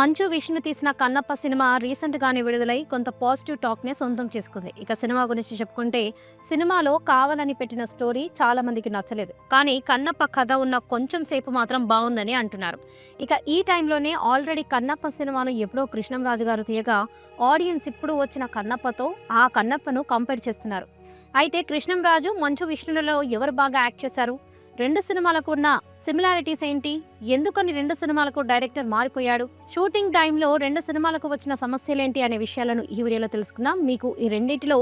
మంచు విష్ణు తీసిన కన్నప్ప సినిమా రీసెంట్గానే విడుదలై కొంత పాజిటివ్ టాక్నే సొంతం చేసుకుంది. ఇక సినిమా గురించి చెప్పుకుంటే సినిమాలో కావాలని పెట్టిన స్టోరీ చాలా మందికి నచ్చలేదు. కానీ కన్నప్ప కథ ఉన్న కొంచెం సేపు మాత్రం బాగుందని అంటున్నారు. ఇక ఈ టైంలోనే ఆల్రెడీ కన్నప్ప సినిమాను ఎప్పుడో కృష్ణంరాజు గారు తీయగా ఆడియన్స్ ఇప్పుడు వచ్చిన కన్నప్పతో ఆ కన్నప్పను కంపేర్ చేస్తున్నారు. అయితే కృష్ణంరాజు మంచు విష్ణులలో ఎవరు బాగా యాక్ట్ చేశారు? రెండు సినిమాలకు ఉన్న సిమిలారిటీస్ ఏంటి? ఎందుకని రెండు సినిమాలకు డైరెక్టర్ మారిపోయాడు? షూటింగ్ టైంలో రెండు సినిమాలకు వచ్చిన సమస్యలేంటి అనే విషయాలను ఈ వీడియోలో తెలుసుకుందాం. మీకు ఈ రెండింటిలో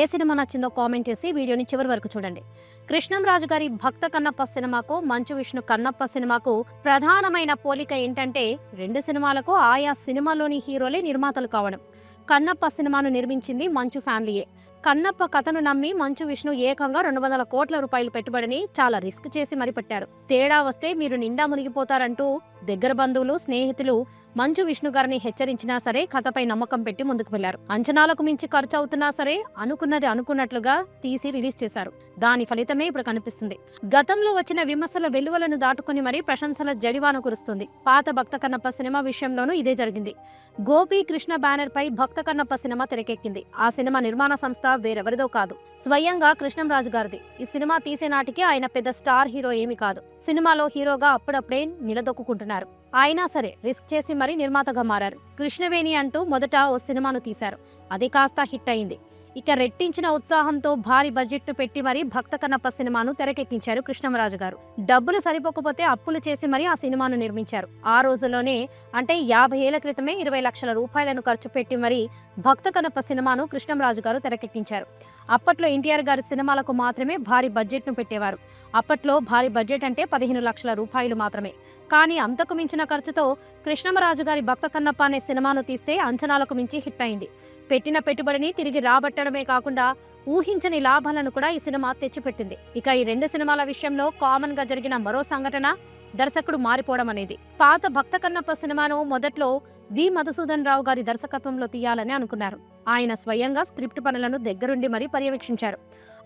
ఏ సినిమా నచ్చిందో కామెంట్ చేసి వీడియోని చివరి వరకు చూడండి. కృష్ణంరాజు గారి భక్త కన్నప్ప సినిమాకు మంచు విష్ణు కన్నప్ప సినిమాకు ప్రధానమైన పోలిక ఏంటంటే రెండు సినిమాలకు ఆయా సినిమాలోని హీరోలే నిర్మాతలు కావడం. కన్నప్ప సినిమాను నిర్మించింది మంచు ఫ్యామిలీయే. కన్నప్ప కథను నమ్మి మంచు విష్ణు ఏకంగా రెండు వందల కోట్ల రూపాయలు పెట్టుబడిని చాలా రిస్క్ చేసి మరి పెట్టారు తేడా వస్తే మీరు నిండా మునిగిపోతారంటూ దగ్గర బంధువులు స్నేహితులు మంచు విష్ణు గారిని హెచ్చరించినా సరే కథపై నమ్మకం పెట్టి ముందుకు వెళ్ళారు అంచనాలకు మించి ఖర్చు అవుతున్నా సరే అనుకున్నది అనుకున్నట్లుగా తీసి రిలీజ్ చేశారు. దాని ఫలితమే ఇప్పుడు కనిపిస్తుంది. గతంలో వచ్చిన విమర్శల వెలువలను దాటుకుని మరీ ప్రశంసల జడివాన కురుస్తుంది. పాత భక్త కన్నప్ప సినిమా విషయంలోనూ ఇదే జరిగింది. గోపి కృష్ణ బ్యానర్ పై భక్త కన్నప్ప సినిమా తెరకెక్కింది. ఆ సినిమా నిర్మాణ సంస్థ వేరెవరిదో కాదు. స్వయంగా కృష్ణంరాజు గారిది. ఈ సినిమా తీసే నాటికి ఆయన పెద్ద స్టార్ హీరో ఏమీ కాదు. సినిమాలో హీరోగా అప్పుడప్పుడే నిలదొక్కుంటున్నారు అయినా సరే రిస్క్ చేసి మరీ నిర్మాతగా మారారు. కృష్ణవేణి అంటూ మొదట ఓ సినిమాను తీశారు. అది కాస్త హిట్ అయింది. ఇక రెట్టించిన ఉత్సాహంతో భారీ బడ్జెట్ను పెట్టి మరీ భక్త కన్నప్ప సినిమాను తెరకెక్కించారు కృష్ణమరాజు గారు. డబ్బులు సరిపోకపోతే అప్పులు చేసి మరీ ఆ సినిమాను నిర్మించారు. ఆ రోజుల్లోనే అంటే యాభై ఏళ్ళ క్రితమే ఇరవై లక్షల రూపాయలను ఖర్చు పెట్టి మరీ భక్త కన్నప్ప సినిమాను కృష్ణమరాజు గారు తెరకెక్కించారు. అప్పట్లో ఎన్టీఆర్ గారి సినిమాలకు మాత్రమే భారీ బడ్జెట్ను పెట్టేవారు. అప్పట్లో భారీ బడ్జెట్ అంటే పదిహేను లక్షల రూపాయలు మాత్రమే. కానీ అంతకు మించిన ఖర్చుతో కృష్ణమరాజు గారి భక్త కన్నప్ప అనే సినిమాను తీస్తే అంచనాలకు మించి హిట్ అయింది. పెట్టిన పెట్టుబడిని తిరిగి రాబట్టడమే కాకుండా ఊహించని లాభాలను కూడా ఈ సినిమా తెచ్చిపెట్టింది. ఇక ఈ రెండు సినిమాల విషయంలో కామన్గా జరిగిన మరో సంఘటన దర్శకుడు మారిపోవడం అనేది. పాత భక్త కన్నప్ప సినిమాను మొదట్లో వి మధుసూదన్ రావు గారి దర్శకత్వంలో తీయాలని అనుకున్నారు. ఆయన స్వయంగా స్క్రిప్ట్ పనులను దగ్గరుండి మరీ పర్యవేక్షించారు.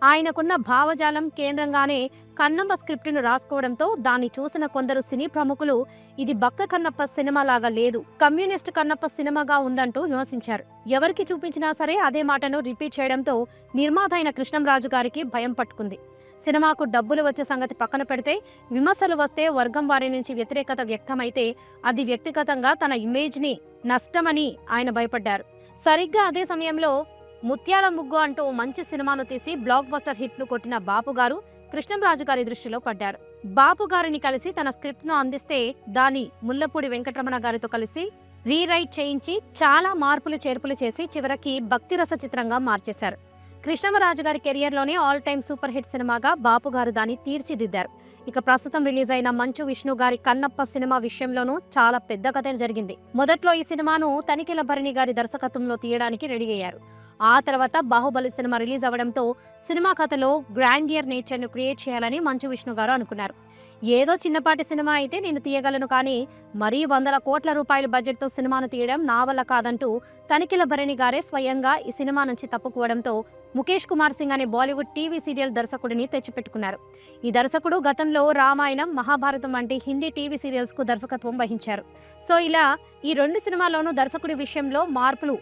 ఆయనకున్న భావజాలం కేంద్రంగానే కన్నప్ప స్క్రిప్టును రాసుకోవడంతో దాన్ని చూసిన కొందరు సినీ ప్రముఖులు ఇది బక్క కన్నప్ప సినిమా లాగా లేదు కమ్యూనిస్ట్ కన్నప్ప సినిమాగా ఉందంటూ విమర్శించారు. ఎవరికి చూపించినా సరే అదే మాటను రిపీట్ చేయడంతో నిర్మాత అయిన కృష్ణంరాజు గారికి భయం పట్టుకుంది. సినిమాకు డబ్బులు వచ్చే సంగతి పక్కన పెడితే విమర్శలు వస్తే వర్గం వారి నుంచి వ్యతిరేకత వ్యక్తమైతే అది వ్యక్తిగతంగా తన ఇమేజ్ని నష్టమని ఆయన భయపడ్డారు. సరిగ్గా అదే సమయంలో ముత్యాల ముగ్గు అంటూ మంచి సినిమాను తీసి బ్లాక్ బస్టర్ హిట్ను కొట్టిన బాపు గారు కృష్ణంరాజు గారి దృష్టిలో పడ్డారు. బాపు గారిని కలిసి తన స్క్రిప్ట్ను అందిస్తే దాని ముల్లపూడి వెంకటరమణ గారితో కలిసి రీరైట్ చేయించి చాలా మార్పులు చేర్పులు చేసి చివరికి భక్తిరస చిత్రంగా మార్చేశారు. కృష్ణమరాజు గారి కెరియర్లోనే ఆల్ టైమ్ సూపర్ హిట్ సినిమాగా బాపు గారు దాన్ని తీర్చిదిద్దారు. ఇక ప్రస్తుతం రిలీజ్ అయిన మంచు విష్ణు గారి కన్నప్ప సినిమా విషయంలోనూ చాలా పెద్ద కథ జరిగింది. మొదట్లో ఈ సినిమాను తనిఖీల భరణి గారి దర్శకత్వంలో తీయడానికి రెడీ అయ్యారు. ఆ తర్వాత బాహుబలి సినిమా రిలీజ్ అవ్వడంతో సినిమా కథలో గ్రాండియర్ నేచర్ను క్రియేట్ చేయాలని మంచు విష్ణు గారు అనుకున్నారు. ఏదో చిన్నపాటి సినిమా అయితే నేను తీయగలను కానీ మరీ వందల కోట్ల రూపాయల బడ్జెట్తో సినిమాను తీయడం నా వల్ల కాదంటూ తనిఖీల భరణి గారే స్వయంగా ఈ సినిమా నుంచి తప్పుకోవడంతో ముఖేష్ కుమార్ సింగ్ అనే బాలీవుడ్ టీవీ సీరియల్ దర్శకుడిని తెచ్చిపెట్టుకున్నారు. ఈ దర్శకుడు గతంలో రామాయణం మహాభారతం వంటి హిందీ టీవీ సీరియల్స్కు దర్శకత్వం వహించారు. సో ఇలా ఈ రెండు సినిమాల్లోనూ దర్శకుడి విషయంలో మార్పులు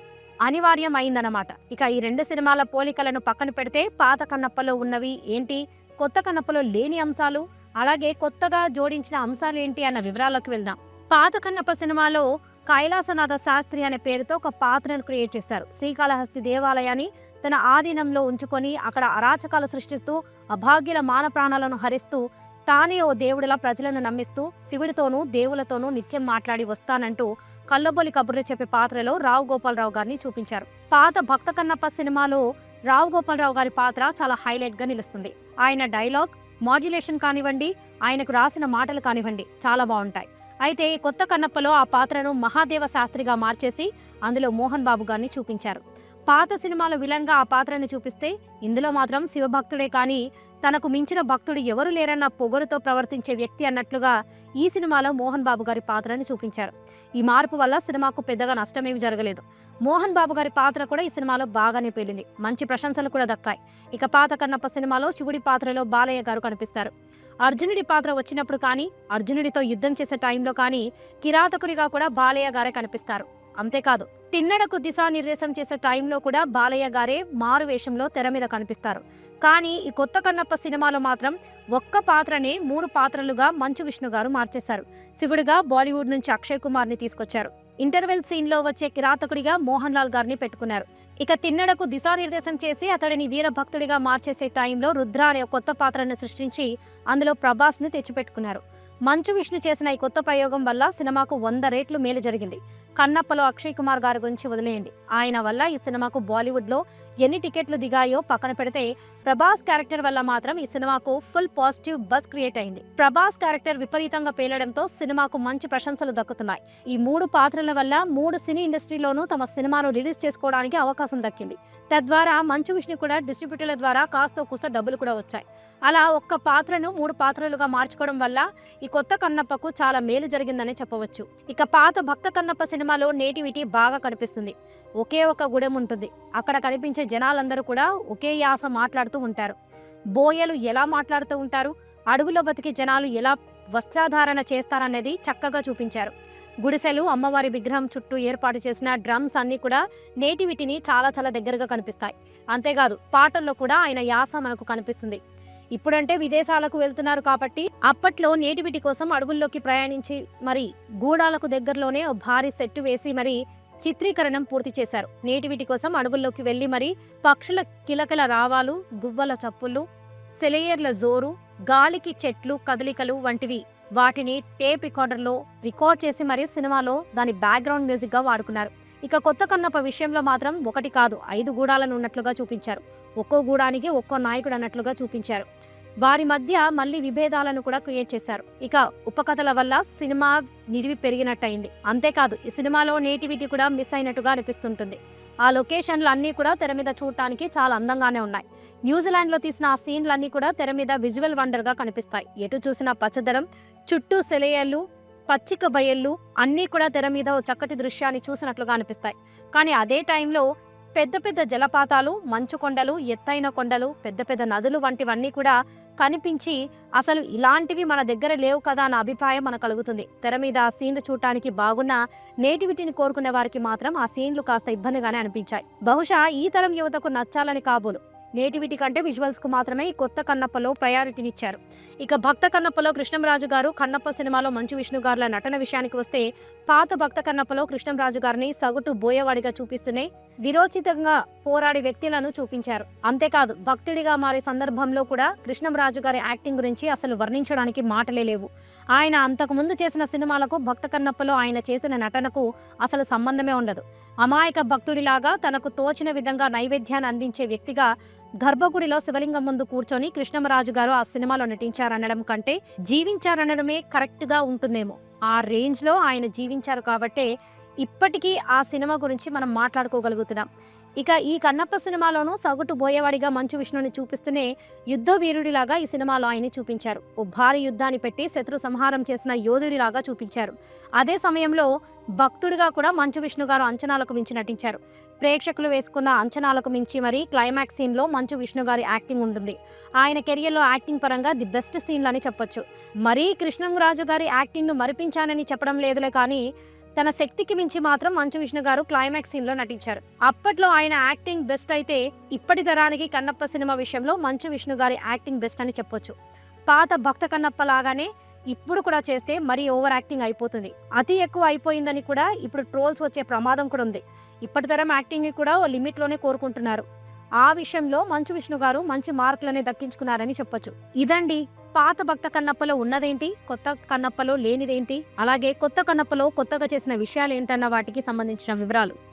అనివార్యం అయిందన్నమాట ఇక ఈ రెండు సినిమాల పోలికలను పక్కన పెడితే పాత కన్నప్పలో ఉన్నవి ఏంటి? కొత్త కన్నప్పలో లేని అంశాలు? అలాగే కొత్తగా జోడించిన అంశాలు ఏంటి అన్న వివరాల్లోకి వెళ్దాం. పాత కన్నప్ప సినిమాలో కైలాసనాథ శాస్త్రి అనే పేరుతో ఒక పాత్రను క్రియేట్ చేశారు. శ్రీకాళహస్తి దేవాలయాన్ని తన ఆధీనంలో ఉంచుకొని అక్కడ అరాచకాలు సృష్టిస్తూ అభాగ్యుల మాన ప్రాణాలను హరిస్తూ తానే ఓ దేవుడిలా ప్రజలను నమ్మిస్తూ శివుడితోనూ దేవులతోనూ నిత్యం మాట్లాడి వస్తానంటూ కల్లబొలి కబుర్లు చెప్పే పాత్రలో రావు గోపాలరావు గారిని చూపించారు. పాత భక్త కన్నప్ప సినిమాలో రావు గోపాలరావు గారి పాత్ర చాలా హైలైట్గా నిలుస్తుంది. ఆయన డైలాగ్ మాడ్యులేషన్ కానివ్వండి ఆయనకు రాసిన మాటలు కానివ్వండి చాలా బాగుంటాయి. అయితే ఈ కొత్త కన్నప్పలో ఆ పాత్రను మహాదేవ శాస్త్రిగా మార్చేసి అందులో మోహన్ బాబు గారిని చూపించారు. పాత సినిమాలో విలన్గా ఆ పాత్రని చూపిస్తే ఇందులో మాత్రం శివభక్తుడే కానీ తనకు మించిన భక్తుడు ఎవరు లేరన్న పొగరుతో ప్రవర్తించే వ్యక్తి అన్నట్లుగా ఈ సినిమాలో మోహన్ బాబు గారి పాత్రని చూపించారు. ఈ మార్పు వల్ల సినిమాకు పెద్దగా నష్టమేమి జరగలేదు. మోహన్ బాబు గారి పాత్ర కూడా ఈ సినిమాలో బాగానే పేలింది. మంచి ప్రశంసలు కూడా దక్కాయి. ఇక పాత కన్నప్ప సినిమాలో శివుడి పాత్రలో బాలయ్య గారు కనిపిస్తారు. అర్జునుడి పాత్ర వచ్చినప్పుడు కానీ అర్జునుడితో యుద్ధం చేసే టైంలో కానీ కిరాతకుడిగా కూడా బాలయ్య గారే కనిపిస్తారు. అంతేకాదు తిన్నడకు దిశానిర్దేశం చేసే టైంలో కూడా బాలయ్య గారే మారు వేషంలో తెర మీద కనిపిస్తారు. కానీ ఈ కొత్త కన్నప్ప సినిమాలో మాత్రం ఒక్క పాత్రనే మూడు పాత్రలుగా మంచు విష్ణు గారు మార్చేశారు. శివుడిగా బాలీవుడ్ నుంచి అక్షయ్ కుమార్ని తీసుకొచ్చారు. ఇంటర్వెల్ సీన్లో వచ్చే కిరాతకుడిగా మోహన్ లాల్ గారిని పెట్టుకున్నారు. ఇక తిన్నడకు దిశానిర్దేశం చేసి అతడిని వీరభక్తుడిగా మార్చేసే టైంలో రుద్ర అనే కొత్త పాత్రను సృష్టించి అందులో ప్రభాస్ను తెచ్చిపెట్టుకున్నారు. మంచు విష్ణు చేసిన ఈ కొత్త ప్రయోగం వల్ల సినిమాకు వంద రేట్లు మేలు జరిగింది. కన్నప్పలో అక్షయ్ కుమార్ గారి గురించి వదిలేయండి. ఆయన వల్ల ఈ సినిమాకు బాలీవుడ్లో ఎన్ని టికెట్లు దిగాయో పక్కన పెడితే ప్రభాస్ క్యారెక్టర్ వల్ల మాత్రం ఈ సినిమాకు ఫుల్ పాజిటివ్ బస్ క్రియేట్ అయింది. ప్రభాస్ క్యారెక్టర్ విపరీతంగా పేలడంతో సినిమాకు మంచి ప్రశంసలు దక్కుతున్నాయి. ఈ మూడు పాత్రల వల్ల మూడు సినీ ఇండస్ట్రీలోనూ తమ సినిమాను రిలీజ్ చేసుకోవడానికి అవకాశం దక్కింది. తద్వారా మంచు విష్ణు కూడా డిస్ట్రిబ్యూటర్ల ద్వారా కాస్త కూస్త డబ్బులు కూడా వచ్చాయి. అలా ఒక్క పాత్రను మూడు పాత్రలుగా మార్చుకోవడం వల్ల ఈ కొత్త కన్నప్పకు చాలా మేలు జరిగిందని చెప్పవచ్చు. ఇక పాత భక్త కన్నప్ప సినిమాలో నేటివిటీ బాగా కనిపిస్తుంది. ఒకే ఒక గుడెం ఉంటుంది. అక్కడ కనిపించే జనాలందరూ కూడా ఒకే యాస మాట్లాడుతూ ఉంటారు. బోయలు ఎలా మాట్లాడుతూ ఉంటారు? అడుగులో బతికి జనాలు ఎలా వస్త్రధారణ చేస్తారనేది చక్కగా చూపించారు. గుడిసెలు అమ్మవారి విగ్రహం చుట్టూ ఏర్పాటు చేసిన డ్రమ్స్ అన్ని కూడా నేటివిటీని చాలా చాలా దగ్గరగా కనిపిస్తాయి. అంతేకాదు పాటల్లో కూడా ఆయన యాస మనకు కనిపిస్తుంది. ఇప్పుడంటే విదేశాలకు వెళ్తున్నారు కాబట్టి అప్పట్లో నేటివిటి కోసం అడవుల్లోకి ప్రయాణించి మరి గూడాలకు దగ్గరలోనే ఓ భారీ సెట్ వేసి మరి చిత్రీకరణం పూర్తి చేశారు. నేటివిటి కోసం అడవుల్లోకి వెళ్ళి మరి పక్షుల కిలకల రావాలు గువ్వల చప్పుళ్ళు సెలయర్ల జోరు గాలికి చెట్లు కదలికలు వంటివి వాటిని టేప్ రికార్డర్లో రికార్డ్ చేసి మరి సినిమాలో దాని బ్యాక్గ్రౌండ్ మ్యూజిక్గా వాడుకున్నారు. ఇక కొత్త కన్నప్ప విషయంలో మాత్రం ఒకటి కాదు ఐదు గూడాలను ఉన్నట్లుగా చూపించారు. ఒక్కో గూడానికి ఒక్కో నాయకుడు అన్నట్లుగా చూపించారు. వారి మధ్య మళ్ళీ విభేదాలను కూడా క్రియేట్ చేశారు. ఇక ఉపకథల వల్ల సినిమా నిడివి పెరిగినట్టయింది. అంతేకాదు ఈ సినిమాలో నేటివిటీ కూడా మిస్ అయినట్టుగా అనిపిస్తుంటుంది. ఆ లొకేషన్లు అన్నీ కూడా తెర మీద చూడటానికి చాలా అందంగానే ఉన్నాయి. న్యూజిలాండ్లో తీసిన ఆ సీన్లన్నీ కూడా తెర మీద విజువల్ వండర్గా కనిపిస్తాయి. ఎటు చూసిన పచ్చదనం చుట్టూ సెలయేళ్ళు పచ్చిక బయళ్ళు అన్నీ కూడా తెర మీద ఓ చక్కటి దృశ్యాన్ని చూసినట్లుగా అనిపిస్తాయి. కానీ అదే టైంలో పెద్ద పెద్ద జలపాతాలు మంచు కొండలు ఎత్తైన కొండలు పెద్ద పెద్ద నదులు వంటివన్నీ కూడా కనిపించి అసలు ఇలాంటివి మన దగ్గర లేవు కదా అన్న అభిప్రాయం మనకు కలుగుతుంది. తెర మీద ఆ సీన్లు చూడటానికి బాగున్న నేటివిటీని కోరుకునే వారికి మాత్రం ఆ సీన్లు కాస్త ఇబ్బందిగానే అనిపించాయి. బహుశా ఈ తరం యువతకు నచ్చాలని కాబోలు. నేటివిటీ కంటే విజువల్స్కు మాత్రమే ఈ కొత్త కన్నప్పలో ప్రయారిటీనిచ్చారు. ఇక భక్త కన్నప్పలో కృష్ణంరాజు గారు కన్నప్ప సినిమాలో మంచు విష్ణు గారుల నటన విషయానికి వస్తే పాత భక్త కన్నప్పలో కృష్ణంరాజు గారిని సగటు బోయవాడిగా చూపిస్తూనే విరోచితంగా పోరాడే వ్యక్తులను చూపించారు. అంతేకాదు భక్తుడిగా మారే సందర్భంలో కూడా కృష్ణంరాజు గారి యాక్టింగ్ గురించి అసలు వర్ణించడానికి మాటలే లేవు. ఆయన అంతకు ముందు చేసిన సినిమాలకు భక్త కన్నప్పలో ఆయన చేసిన నటనకు అసలు సంబంధమే ఉండదు. అమాయక భక్తుడిలాగా తనకు తోచిన విధంగా నైవేద్యాన్ని అందించే వ్యక్తిగా గర్భగుడిలో శివలింగం ముందు కూర్చొని కృష్ణమరాజు గారు ఆ సినిమాలో నటించారనడం కంటే జీవించారనడమే కరెక్ట్గా ఉంటుందేమో. ఆ రేంజ్లో ఆయన జీవించారు కాబట్టే ఇప్పటికీ ఆ సినిమా గురించి మనం మాట్లాడుకోగలుగుతున్నాం. ఇక ఈ కన్నప్ప సినిమాలోనూ సగటు బోయేవాడిగా మంచు విష్ణుని చూపిస్తూనే యుద్ధ వీరుడిలాగా ఈ సినిమాలో ఆయన్ని చూపించారు. ఓ భారీ యుద్ధాన్ని పెట్టి శత్రు సంహారం చేసిన యోధుడిలాగా చూపించారు. అదే సమయంలో భక్తుడిగా కూడా మంచు విష్ణు గారు అంచనాలకు మించి నటించారు. ప్రేక్షకులు వేసుకున్న అంచనాలకు మించి మరి క్లైమాక్స్ సీన్లో మంచు విష్ణు గారి యాక్టింగ్ ఉంటుంది. ఆయన కెరియర్లో యాక్టింగ్ పరంగా ది బెస్ట్ సీన్లు అని చెప్పొచ్చు. మరీ కృష్ణంరాజు గారి యాక్టింగ్ను మరిపించానని చెప్పడం లేదులే కానీ తన శక్తికి మించి మాత్రం మంచు విష్ణు గారు క్లైమాక్స్ సీన్లో నటించారు. అప్పట్లో ఆయన యాక్టింగ్ బెస్ట్ అయితే ఇప్పటి తరానికి కన్నప్ప సినిమా విషయంలో మంచు విష్ణు గారి యాక్టింగ్ బెస్ట్ అని చెప్పొచ్చు. పాత భక్త కన్నప్ప లాగానే ఇప్పుడు కూడా చేస్తే మరీ ఓవర్ యాక్టింగ్ అయిపోతుంది. అతి ఎక్కువ అయిపోయిందని కూడా ఇప్పుడు ట్రోల్స్ వచ్చే ప్రమాదం కూడా ఉంది. ఇప్పటి తరం యాక్టింగ్ని కూడా ఓ లిమిట్లోనే కోరుకుంటున్నారు. ఆ విషయంలో మంచు విష్ణు గారు మంచి మార్కులనే దక్కించుకున్నారని చెప్పొచ్చు. ఇదండి పాత భక్త కన్నప్పలో ఉన్నదేంటి? కొత్త కన్నప్పలో లేనిదేంటి? అలాగే కొత్త కన్నప్పలో కొత్తగా చేసిన విషయాలు ఏంటన్న వాటికి సంబంధించిన వివరాలు.